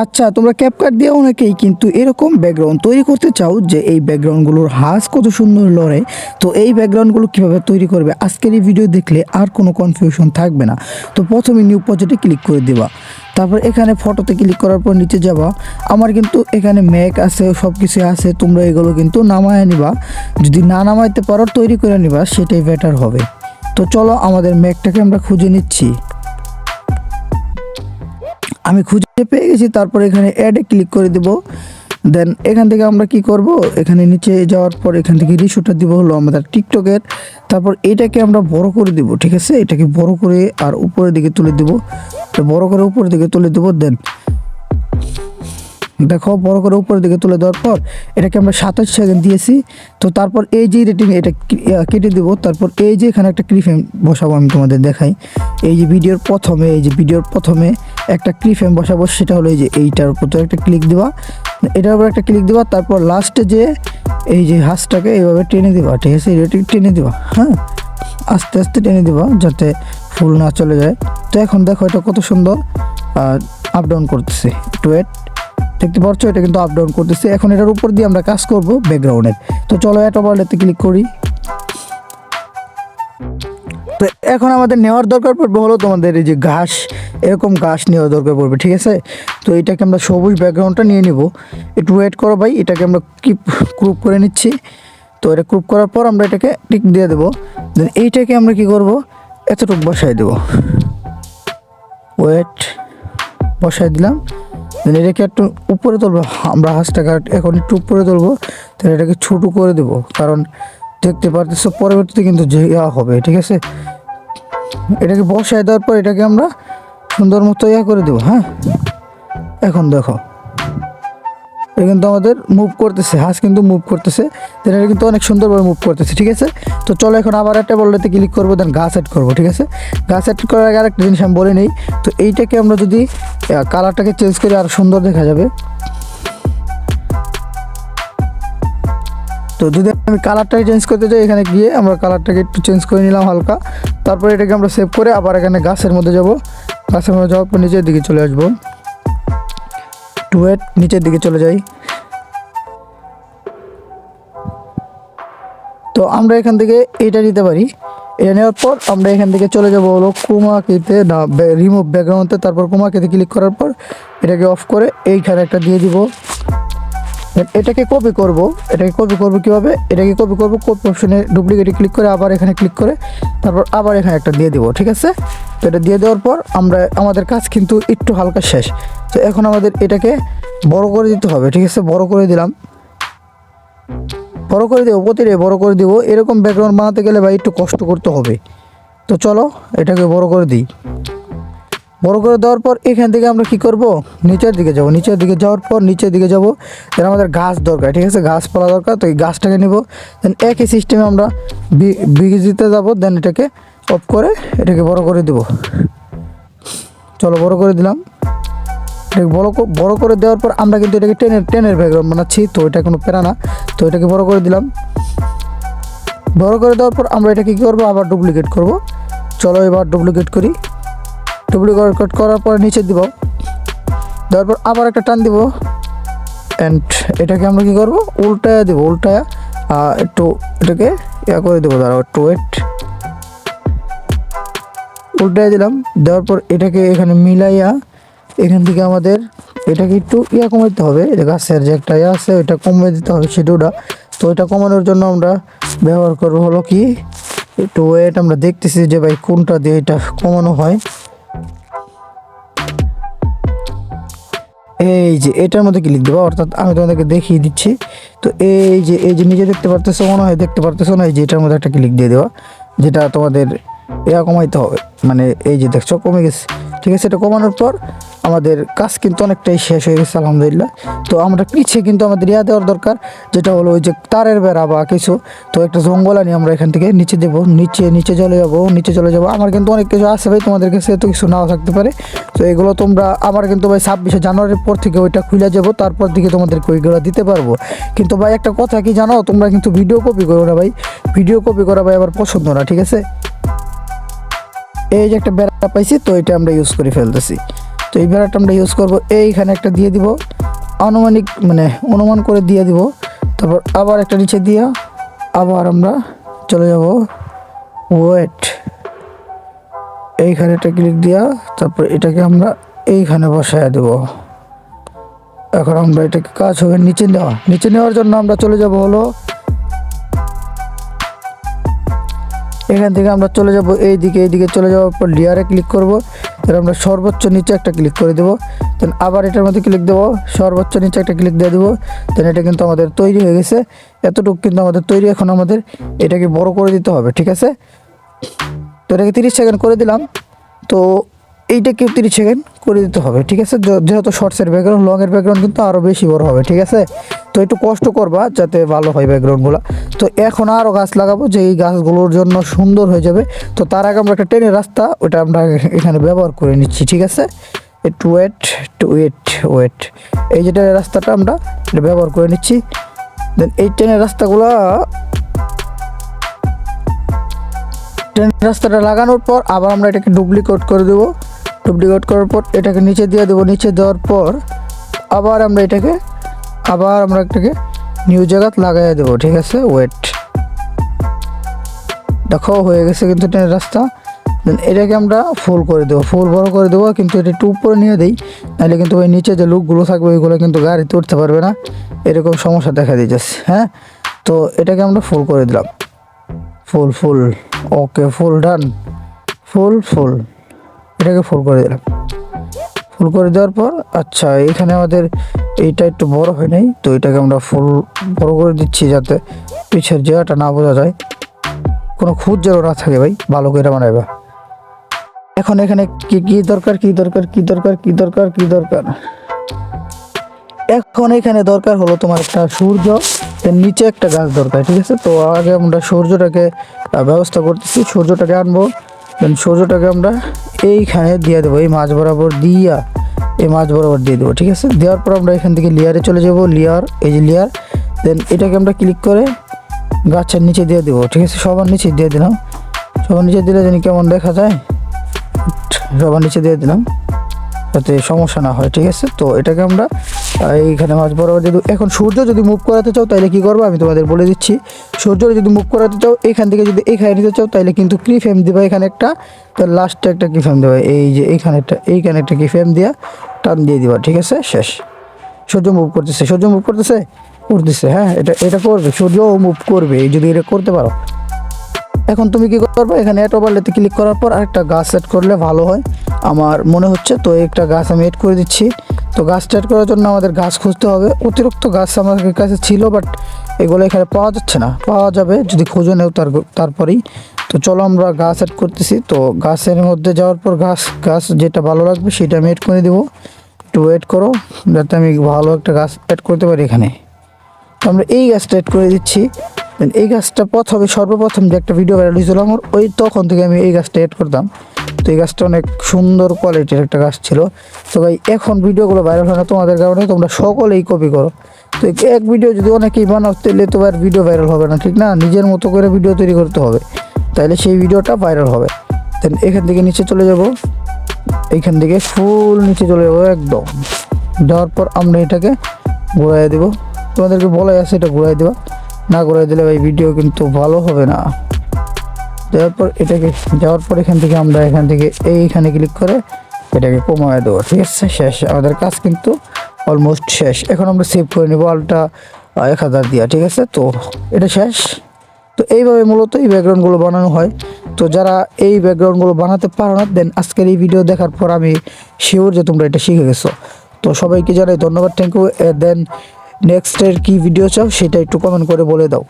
আচ্ছা তোমরা ক্যাপকাট দিয়ে অনেকেই কিন্তু এরকম ব্যাকগ্রাউন্ড তৈরি করতে চাও যে এই ব্যাকগ্রাউন্ডগুলোর হাস কত সুন্দর লড়ে। তো এই ব্যাকগ্রাউন্ডগুলো কীভাবে তৈরি করবে? আজকের এই ভিডিও দেখলে আর কোনো কনফিউশন থাকবে না। তো প্রথমে নিউ প্রজেক্টে ক্লিক করে দেবা। তারপর এখানে ফটোতে ক্লিক করার পর নিচে যাবা। আমার কিন্তু এখানে ম্যাক আছে সব কিছু আছে, তোমরা এগুলো কিন্তু নামায় নিবা। যদি না নামাইতে পারো, তৈরি করে নিবা, সেটাই বেটার হবে। তো চলো আমাদের ম্যাকটাকে আমরা খুঁজে নিচ্ছি। আমি খুঁজে পেয়ে গেছি, তারপর এখানে অ্যাডে ক্লিক করে দেব। দেন এখান থেকে আমরা কি করব? এখানে নিচে যাওয়ার পর এখান থেকে রিশোটা দিব হলো আমাদের টিকটকের তারপর এটাকে আমরা বড় করে দিব, ঠিক আছে? এটাকে বড় করে আর উপরের দিকে তুলে দিব। বড় করে উপরের দিকে তুলে দেব দেন দেখো বড় করে উপরের দিকে তুলে দেওয়ার পর এটাকে আমরা সাতাশ সেকেন্ড দিয়েছি। তো তারপর এই যে রেটিং এটা কেটে দেব। তারপর এই যে এখানে একটা ক্লিফেম বসাবো, আমি তোমাদের দেখাই। এই যে ভিডিওর প্রথমে, এই যে ভিডিওর প্রথমে একটা ক্লিফেম বসাবো, সেটা হলো এই যে এইটার উপর। তো একটা ক্লিক দিবা, এটার উপর একটা ক্লিক দিবা, তারপর লাস্টে যে এই যে হাঁসটাকে এইভাবে টেনে দিবা, ঠিক আছে? রেটিং টেনে দিবা হ্যাঁ? আস্তে আস্তে টেনে দিবা, যাতে ফুল না চলে যায়। তো এখন দেখো এটা কত সুন্দর আপ ডাউন করতেছে। একটু ওয়েট দেখতে পাচ্ছ এটা কিন্তু আপ ডাউন করতেছে। এখন এটার উপর দিয়ে আমরা কাজ করব ব্যাকগ্রাউন্ডের তো চলো এটা ওভারলেতে ক্লিক করি। তো এখন আমাদের নেওয়ার দরকার পড়বে হলো তোমাদের এই যে ঘাস, এরকম ঘাস নেওয়ার দরকার পড়বে, ঠিক আছে? তো এটাকে আমরা সবুজ ব্যাকগ্রাউন্ডটা নিয়ে নিব। একটু ওয়েট করো ভাই, এটাকে আমরা কি ক্রুপ করে নিচ্ছি। তো এটা ক্রুপ করার পর আমরা এটাকে টিক দিয়ে দেবো। দেন এইটাকে আমরা কি করব? এতটুকু বসাই দেবো। ওয়েট বসাই দিলাম। দেন এটাকে একটু উপরে তুলবো। আমরা হাঁসটাকে এখন একটু উপরে তুলবো। তাহলে এটাকে ছোটো করে দেবো। কারণ দেখতে পারতেছো, পরবর্তীতে কিন্তু যে ইয়া হবে, ঠিক আছে? এটাকে বসায় দেওয়ার পর এটাকে আমরা সুন্দর মতো ইয়া করে দেবো হ্যাঁ? এখন দেখো, এটা কিন্তু আমাদের মুভ করতেছে, হাঁস কিন্তু মুভ করতেছে দেন এটা কিন্তু অনেক সুন্দরভাবে মুভ করতেছে, ঠিক আছে? তো চলো এখন আবার একটা বললেতে ক্লিক করব দেন গাছ অ্যাড করব, ঠিক আছে? গাছ অ্যাড করার আগে আরেকটা জিনিস আমি বলে নিই, তো এইটাকে আমরা যদি কালারটাকে চেঞ্জ করে আরও সুন্দর দেখা যাবে। তো যদি আমি কালারটাকে চেঞ্জ করতে চাই এখানে গিয়ে আমরা কালারটাকে একটু চেঞ্জ করে নিলাম হালকা। তারপরে এটাকে আমরা সেভ করে আবার এখানে গাছের মধ্যে যাব। গাছের মধ্যে যাওয়ার পর নিচের দিকে চলে আসব। টুয়েট নিচের দিকে চলে যাই। তো আমরা এখান থেকে এটা নিতে পারি। এটা নেওয়ার পর আমরা এখান থেকে চলে যাব হলো কুমাকিতে না রিমুভ ব্যাকগ্রাউন্ডে তারপর কুমাকিতে ক্লিক করার পর এটাকে অফ করে এইখানে একটা দিয়ে দিব। এটাকে কপি করব। এটাকে কপি করব কীভাবে? এটাকে কপি করব কপি অপশনে ডুপ্লিকেটে ক্লিক করে আবার এখানে ক্লিক করে, তারপর আবার এখানে একটা দিয়ে দিব, ঠিক আছে? তো এটা দিয়ে দেওয়ার পর আমরা, আমাদের কাজ কিন্তু একটু হালকা শেষ। তো এখন আমাদের এটাকে বড় করে দিতে হবে, ঠিক আছে? বড় করে দিলাম। বড় করে দেবো, প্রতিটাই বড় করে দিব। এরকম ব্যাকগ্রাউন্ড বানাতে গেলে ভাই একটু কষ্ট করতে হবে। তো চলো, এটাকে বড় করে দিই। বড় করে দেওয়ার পর এখান থেকে আমরা কি করব? নিচের দিকে যাব। নিচের দিকে যাওয়ার পর নিচের দিকে যাব। দেন আমাদের গাছ দরকার, ঠিক আছে? গাছপালা দরকার, তো এই গাছটাকে নিব। দেন একই সিস্টেমে আমরা বিজিতে যাব। দেন এটাকে অফ করে এটাকে বড় করে দেব। চলো বড় করে দিলাম। এটাকে বড় বড় করে দেওয়ার পর আমরা কিন্তু এটাকে টেনের টেনের ব্যাকগ্রাউন্ড বানাচ্ছি। তো এটা কোনো প্যারা না। তো এটাকে বড় করে দিলাম। বড় করে দেওয়ার পর আমরা এটাকে কী করব? আবার ডুপ্লিকেট করব। চলো এবার ডুপ্লিকেট করি। ডুপ্লিকেট করার পর নিচে দিব। দেওয়ার পর আবার একটা টান দিব। অ্যান্ড এটাকে আমরা কী করব? উল্টায় দেবো, উল্টায় একটু এটাকে ইয়া করে দেবো, দাঁড়াও, একটু ওয়েট উল্টায় দিলাম, দেওয়ার পর এটাকে এখানে মিলাইয়া এখান থেকে আমাদের এটাকে একটু ইয়া কমাইতে হবে। এটা গাছের যে একটা ইয়া আছে, ওইটা কমিয়ে দিতে হবে শিডিউলটা তো ওইটা কমানোর জন্য আমরা ব্যবহার করব হলো কি, একটু ওয়েট আমরা দেখতেছি যে ভাই কোনটা দিয়ে এটা কমানো হয়। এই যে এটার মধ্যে ক্লিক দেবো অর্থাৎ আমি তোমাদেরকে দেখিয়ে দিচ্ছি। তো এই যে এই যে নিজে দেখতে পারতেছো, মনে হয় দেখতে পারতেছো না, এই যে এটার মধ্যে একটা ক্লিক দিয়ে দেওয়া, যেটা তোমাদের এয়া কমাইতে হবে। মানে এই যে দেখছ, কমে গেছে। ঠিক আছে, এটা কমানোর পর আমাদের কাজ কিন্তু অনেকটাই শেষ হয়ে গেছে, আলহামদুলিল্লাহ। তো আমরা পিছিয়ে কিন্তু আমাদের ইয়া দেওয়ার দরকার, যেটা হলো ওই যে তারের বেড়া বা কিছু। তো একটা জঙ্গল আনি আমরা এখান থেকে, নিচে দেবো, নিচে নিচে চলে যাব, নিচে চলে যাব। আমার কিন্তু অনেক কিছু আছে ভাই তোমাদের কাছে, এত কিছু নাও থাকতে পারে। তো এগুলো তোমরা, আমার কিন্তু ভাই ছাব্বিশে জানুয়ারির পর থেকে ওইটা খুলে যাব, তারপর দিকে তোমাদেরকে ওইগুলো দিতে পারব। কিন্তু ভাই একটা কথা কি জানো, তোমরা কিন্তু ভিডিও কপি করো না ভাই। ভিডিও কপি করা ভাই আবার পছন্দ না, ঠিক আছে? এই যে একটা বেড়া পাইছি, তো এটা আমরা ইউজ করে ফেলতেছি। তো এই বেড়াটা আমরা ইউজ করব। এইখানে একটা দিয়ে দিব। আনুমানিক মানে অনুমান করে দিয়ে দিব। তারপর আবার একটা নিচে দিয়া আবার আমরা চলে যাব। ওয়েট এইখানে একটা ক্লিক দিয়া তারপর এটাকে আমরা এইখানে বসায় দেব। এখন আমরা এটাকে কাজ হবে নিচে নেওয়া। নিচে নেওয়ার জন্য আমরা চলে যাব হলো এখান থেকে আমরা চলে যাব এই দিকে এই দিকে চলে যাওয়ার পর লেয়ারে ক্লিক করব। তাহলে আমরা সর্বোচ্চ নিচে একটা ক্লিক করে দেবো। দেন আবার এটার মধ্যে ক্লিক দেবো। সর্বোচ্চ নিচে একটা ক্লিক দিয়ে দেবো। দেন এটা কিন্তু আমাদের তৈরি হয়ে গেছে। এতটুকু কিন্তু আমাদের তৈরি এখন আমাদের এটাকে বড় করে দিতে হবে, ঠিক আছে? তো এটাকে তিরিশ সেকেন্ড করে দিলাম। তো এইটাকেও তিরিশ সেকেন্ড করে দিতে হবে, ঠিক আছে? যেহেতু শর্টসের ব্যাকগ্রাউন্ড লংয়ের ব্যাকগ্রাউন্ড কিন্তু আরও বেশি বড় হবে, ঠিক আছে? তো একটু কষ্ট করবা যাতে ভালো হয় ব্যাকগ্রাউন্ডগুলো তো এখন আরও গাছ লাগাবো যে এই গাছগুলোর জন্য সুন্দর হয়ে যাবে। তো তার আগে আমরা একটা ট্রেনের রাস্তা, ওটা আমরা এখানে ব্যবহার করে নিচ্ছি, ঠিক আছে? একটু ওয়েট টু ওয়েট ওয়েট এই যে ট্রেনের রাস্তাটা আমরা এটা ব্যবহার করে নিচ্ছি। দেন এই ট্রেনের রাস্তাগুলো ট্রেনের রাস্তাটা লাগানোর পর আবার আমরা এটাকে ডুপ্লিকেট করে দেবো। ডুপ্লিকেট করার পর এটাকে নিচে দিয়ে দেবো। নিচে দেওয়ার পর আবার আমরা এটাকে, আবার আমরা এটাকে নিউ জায়গাত লাগাই দেবো, ঠিক আছে? ওয়েট দেখো, হয়ে গেছে কিন্তু ট্রেনের রাস্তা। দেন এটাকে আমরা ফুল করে দেবো। ফুল বড় করে দেবো, কিন্তু এটা একটু উপরে নিয়ে দিই। নাহলে কিন্তু ওই নিচে যে লুকগুলো থাকবে, ওইগুলো কিন্তু গাড়িতে উঠতে পারবে না। এরকম সমস্যা দেখা দিয়েছে হ্যাঁ? তো এটাকে আমরা ফুল করে দিলাম। ফুল ফুল ওকে ফুল ডান ফুল ফুল এটাকে ফুল করে দিলাম। ফুল করে দেওয়ার পর আচ্ছা এখানে আমাদের এইটা একটু বড় হয় নাই, তো এটাকে আমরা ফুল বড় করে দিচ্ছি যাতে পিছের জায়গাটা না বোঝা যায়। কোনো খুঁজ যেন না থাকে ভাই, ভালো করে বানাইবা। এখন এখানে কি কি দরকার কি দরকার কি দরকার কি দরকার কি দরকার? এখন এখানে দরকার হলো তোমার একটা সূর্য নিচে একটা গাছ দরকার, ঠিক আছে? তো আগে আমরা সূর্যটাকে ব্যবস্থা করতেছি, সূর্যটাকে আনব সূর্যটাকে আমরা এইখানে দিয়ে দেবো, এই মাছ বরাবর দিয়া এই মাছ বরাবর দিয়ে দেবো, ঠিক আছে? দেওয়ার পর আমরা এখান থেকে লেয়ারে চলে যাব লেয়ার এই যে লেয়ার দেন এটাকে আমরা ক্লিক করে গাছের নিচে দিয়ে দেবো, ঠিক আছে? সবার নিচে দিয়ে দিলাম। সবার নিচে দিলে জানি কেমন দেখা যায়? সবার নিচে দিয়ে দিলাম। যাতে সমস্যা না হয়, ঠিক আছে? তো এটাকে আমরা এইখানে মাছ বরাবর যদি এখন সূর্য যদি মুভ করাতে চাও তাহলে কি করব? আমি তোমাদের বলে দিচ্ছি। সূর্য যদি মুভ করাতে চাও, এখান থেকে যদি এইখানে নিতে চাও তাহলে কিন্তু কি ফ্রেম দিবা এখানে একটা। তার লাস্টে একটা কি ফ্রেম দেবা। এই যে এইখানে একটা এইখানে একটা কি ফ্রেম দেওয়া টান দিয়ে দিবা, ঠিক আছে? শেষ। সূর্য মুভ করতেছে। সূর্য মুভ করতেছে? করতেছে হ্যাঁ? এটা এটা করবে। সূর্যও মুভ করবে। যদি এটা করতে পারো। এখন তুমি কি করবে? এখানে অ্যাড ওভারলেতে ক্লিক করার পর আরেকটা গাছ সেট করলে ভালো হয়। আমার মনে হচ্ছে, তো একটা গাছ আমি এড করে দিচ্ছি। তো গাছ অ্যাড করার জন্য আমাদের গাছ খুঁজতে হবে। অতিরিক্ত গাছ আমাদের কাছে ছিল বাট এগুলো এখানে পাওয়া যাচ্ছে না। পাওয়া যাবে যদি খুঁজে নেও তার তারপরেই। তো চলো আমরা গাছ অ্যাড করতেছি। তো গাছের মধ্যে যাওয়ার পর গাছ গাছ যেটা ভালো লাগবে সেটা আমি এড করে দেবো। একটু ওয়েট করো, যাতে আমি ভালো একটা গাছ অ্যাড করতে পারি এখানে। তো আমরা এই গাছটা এড করে দিচ্ছি। এই গাছটা প্রথমে সর্বপ্রথম যে একটা ভিডিও ভাইরাল হয়েছিল আমার, ওই তখন থেকে আমি এই গাছটা এড করতাম। তো এই গাছটা অনেক সুন্দর কোয়ালিটির একটা গাছ ছিল। তো ভাই, এখন ভিডিওগুলো ভাইরাল হয় না তোমাদের কারণে তোমরা সকলেই কপি করো। তো এক ভিডিও যদি অনেকেই বানাও, তাহলে আর ভিডিও ভাইরাল হবে না, ঠিক না? নিজের মতো করে ভিডিও তৈরি করতে হবে। তাহলে সেই ভিডিওটা ভাইরাল হবে। দেন এখান থেকে নিচে চলে যাব। এইখান থেকে ফুল নিচে চলে যাব একদম। যাওয়ার পর আমরা এটাকে ঘুরাই দেবো। তোমাদেরকে বলাই আছে এটা ঘুরাই দেবা। না ঘুরাই দিলে ভাই ভিডিও কিন্তু ভালো হবে না। যাওয়ার পর এটাকে যাওয়ার পর এখান থেকে আমরা এখান থেকে এইখানে ক্লিক করে এটাকে কমায় দেবো, ঠিক আছে? শেষ। আমাদের কাজ কিন্তু অলমোস্ট শেষ। এখন আমরা সেভ করে নেব আলটা এক হাজার দিয়া, ঠিক আছে? তো এটা শেষ। তো এইভাবে মূলত এই ব্যাকগ্রাউন্ডগুলো বানানো হয়। তো যারা এই ব্যাকগ্রাউন্ডগুলো বানাতে পারো না দেন আজকের এই ভিডিও দেখার পর আমি শিওর যে তোমরা এটা শিখে গেছো। তো সবাইকে জানাই ধন্যবাদ থ্যাংক ইউ দেন নেক্সটের কি ভিডিও চাও সেটা একটু কমেন্ট করে বলে দাও।